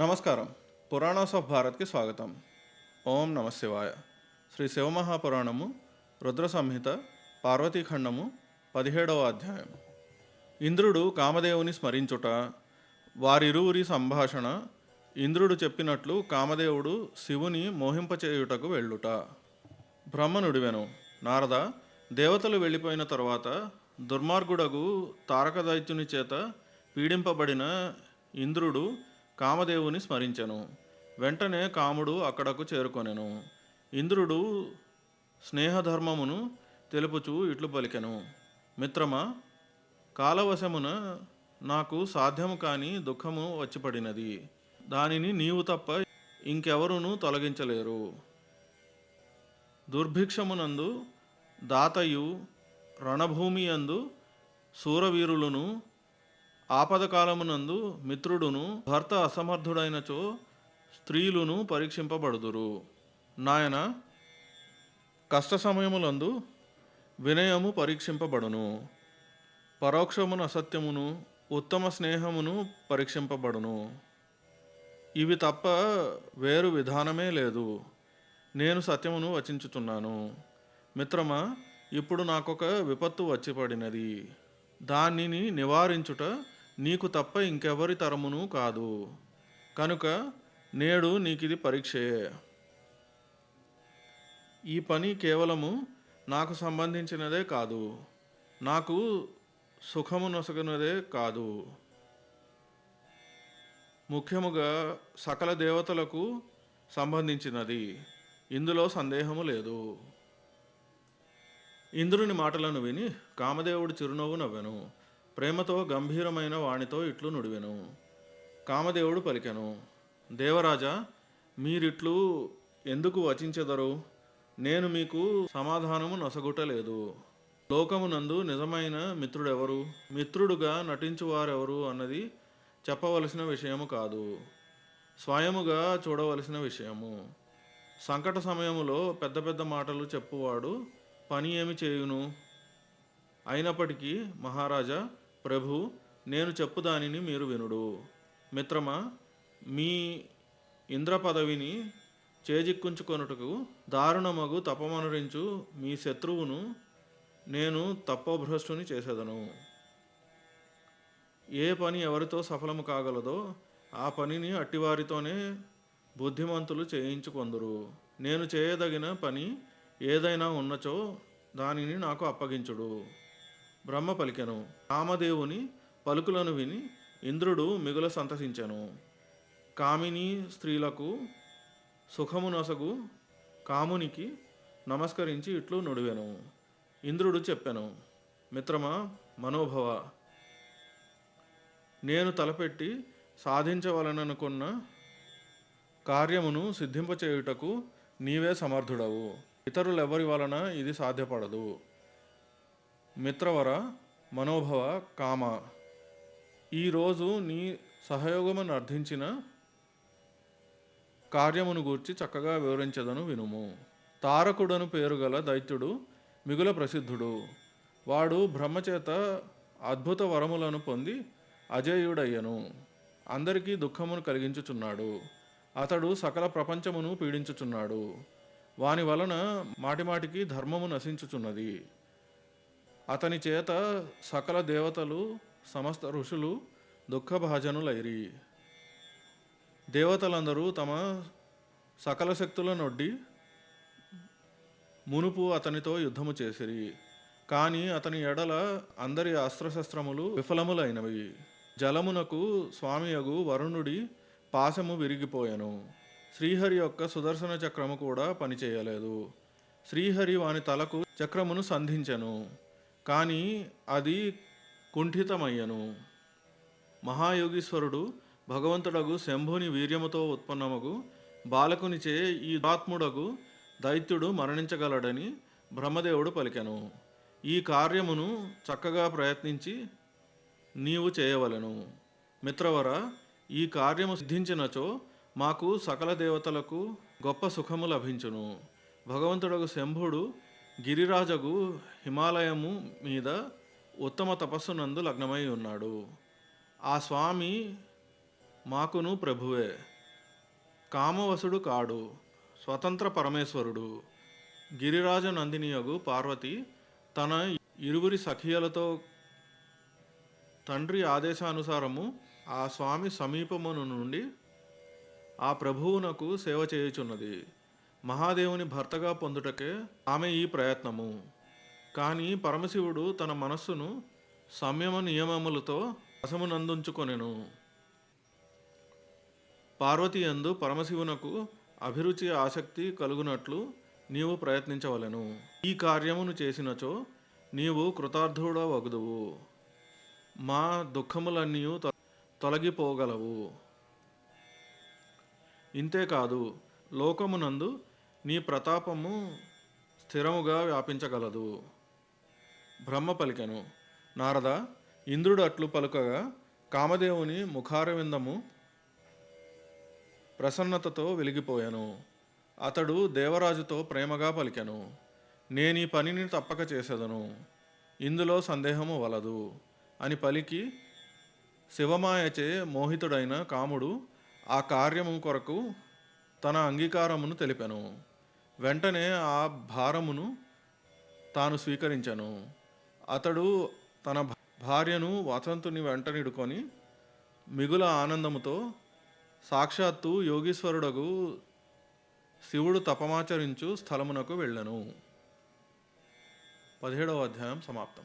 నమస్కారం. పురాణాస్ ఆఫ్ భారత్కి స్వాగతం. ఓం నమ శివాయ. శ్రీ శివమహాపురాణము రుద్ర సంహిత పార్వతీఖండము పదిహేడవ అధ్యాయం. ఇంద్రుడు కామదేవుని స్మరించుట వారిరువురి సంభాషణ ఇంద్రుడు చెప్పినట్లు కామదేవుడు శివుని మోహింపచేయుటకు వెళ్ళుట. బ్రహ్మనుడివెను. నారద దేవతలు వెళ్ళిపోయిన తర్వాత దుర్మార్గుడగు తారకదైత్యుని చేత పీడింపబడిన ఇంద్రుడు కామదేవుని స్మరించెను. వెంటనే కాముడు అక్కడకు చేరుకొనెను. ఇంద్రుడు స్నేహధర్మమును తెలుపుచూ ఇట్లు పలికెను. మిత్రమా కాలవశమున నాకు సాధ్యము కాని దుఃఖము వచ్చిపడినది. దానిని నీవు తప్ప ఇంకెవరునూ తొలగించలేరు. దుర్భిక్షమునందు దాతయు రణభూమి యందు శూరవీరులను ఆపదకాలమునందు మిత్రుడును భర్త అసమర్థుడైనచో స్త్రీలును పరీక్షింపబడుదురు. నాయన కష్ట సమయములందు వినయము పరీక్షింపబడును. పరోక్షమును అసత్యమును ఉత్తమ స్నేహమును పరీక్షింపబడును. ఇవి తప్ప వేరు విధానమే లేదు. నేను సత్యమును వచించుచున్నాను. మిత్రమా ఇప్పుడు నాకొక విపత్తు వచ్చి పడినది దానిని నివారించుట నీకు తప్ప ఇంకెవరి తరమును కాదు. కనుక నేడు నీకిది పరీక్షయే. ఈ పని కేవలము నాకు సంబంధించినదే కాదు. నాకు సుఖము నొసగినదే కాదు. ముఖ్యముగా సకల దేవతలకు సంబంధించినది. ఇందులో సందేహము లేదు. ఇంద్రుని మాటలను విని కామదేవుడు చిరునవ్వు నవ్వెను. ప్రేమతో గంభీరమైన వాణితో ఇట్లు నుడివెను. కామదేవుడు పలికెను దేవరాజా మీరిట్లు ఎందుకు వచించెదరు? నేను మీకు సమాధానము నొసగుటలేదు. లోకమునందు నిజమైన మిత్రుడెవరు? మిత్రుడుగా నటించువారెవరు అన్నది చెప్పవలసిన విషయము కాదు. స్వయముగా చూడవలసిన విషయము. సంకట సమయములో పెద్ద పెద్ద మాటలు చెప్పువాడు పని ఏమి చేయును? అయినప్పటికీ మహారాజా ప్రభు నేను చెప్పు దానిని మీరు వినుడు. మిత్రమా మీ ఇంద్ర పదవిని చేజిక్కుంచుకొనుటకు దారుణమగు తపమనురించు మీ శత్రువును నేను తప్పభ్రష్టుని చేసేదను. ఏ పని ఎవరితో సఫలము కాగలదో ఆ పనిని అట్టివారితోనే బుద్ధిమంతులు చేయించుకొందురు. నేను చేయదగిన పని ఏదైనా ఉన్నచో దానిని నాకు అప్పగించుడు. బ్రహ్మ పలికెను. కామదేవుని పలుకులను విని ఇంద్రుడు మిగుల సంతసించెను. కామిని స్త్రీలకు సుఖమునొసగు కామునికి నమస్కరించి ఇట్లు నుడివెను. ఇంద్రుడు చెప్పెను మిత్రమా మనోభవ నేను తలపెట్టి సాధించవలననుకున్న కార్యమును సిద్ధింపచేయుటకు నీవే సమర్థుడవు. ఇతరులెవరి వలన ఇది సాధ్యపడదు. మిత్రవర మనోభవ కామ. ఈరోజు నీ సహయోగమును అర్థించిన కార్యమును గూర్చి చక్కగా వివరించదను వినుము. తారకుడను పేరుగల దైత్యుడు మిగుల ప్రసిద్ధుడు. వాడు బ్రహ్మచేత అద్భుత వరములను పొంది అజేయుడయ్యను. అందరికీ దుఃఖమును కలిగించుచున్నాడు. అతడు సకల ప్రపంచమును పీడించుచున్నాడు. వాని వలన మాటిమాటికి ధర్మము నశించుచున్నది. అతని చేత సకల దేవతలు సమస్త ఋషులు దుఃఖభాజనులైరి. దేవతలందరూ తమ సకల శక్తుల నొడ్డి మునుపు అతనితో యుద్ధము చేసిరి. కానీ అతని ఎడల అందరి అస్త్రశస్త్రములు విఫలములైనవి. జలమునకు స్వామియగు వరుణుడి పాశము విరిగిపోయెను. శ్రీహరి యొక్క సుదర్శన చక్రము కూడా పనిచేయలేదు. శ్రీహరి వాని తలకు చక్రమును సంధించెను. కానీ అది కుంఠితమయ్యను. మహాయోగీశ్వరుడు భగవంతుడగు శంభుని వీర్యముతో ఉత్పన్నమగు బాలకునిచే ఈ ఆత్ముడగు దైత్యుడు మరణించగలడని బ్రహ్మదేవుడు పలికెను. ఈ కార్యమును చక్కగా ప్రయత్నించి నీవు చేయవలెను. మిత్రవర ఈ కార్యము సిద్ధించినచో మాకు సకల దేవతలకు గొప్ప సుఖము లభించును. భగవంతుడగు శంభుడు గిరిరాజగు హిమాలయము మీద ఉత్తమ తపస్సునందు లగ్నమై ఉన్నాడు. ఆ స్వామి మాకును ప్రభువే. కామవసుడు కాడు స్వతంత్ర పరమేశ్వరుడు. గిరిరాజ నందినియగు పార్వతి తన ఇరువురి సఖియలతో తండ్రి ఆదేశానుసారము ఆ స్వామి సమీపమును నుండి ఆ ప్రభువునకు సేవ చేయుచున్నది. మహాదేవుని భర్తగా పొందుటకే ఆమె ఈ ప్రయత్నము. కానీ పరమశివుడు తన మనస్సును సంయమ నియమములతో వశమునందుంచుకొనెను. పార్వతి యందు పరమశివునకు అభిరుచి ఆసక్తి కలుగునట్లు నీవు ప్రయత్నించవలెను. ఈ కార్యమును చేసినచో నీవు కృతార్థుడవగుదువు. మా దుఃఖములన్నీ తొ- తొలగిపోగలవు. ఇంతేకాదు లోకమునందు నీ ప్రతాపము స్థిరముగా వ్యాపించగలదు. బ్రహ్మ పలికెను. నారద ఇంద్రుడు అట్లు పలుకగా కామదేవుని ముఖారవిందము ప్రసన్నతతో వెలిగిపోయాను. అతడు దేవరాజుతో ప్రేమగా పలికెను. నేను ఈ పనిని తప్పక చేసేదను. ఇందులో సందేహము వలదు అని పలికి శివమాయచే మోహితుడైన కాముడు ఆ కార్యము కొరకు తన అంగీకారమును తెలిపెను. వెంటనే ఆ భారమును తాను స్వీకరించెను. అతడు తన భార్యను వసంతుని వెంటనిడుకొని మిగుల ఆనందముతో సాక్షాత్తు యోగీశ్వరుడకు శివుడు తపమాచరించు స్థలమునకు వెళ్ళను. పదిహేడవ అధ్యాయం సమాప్తం.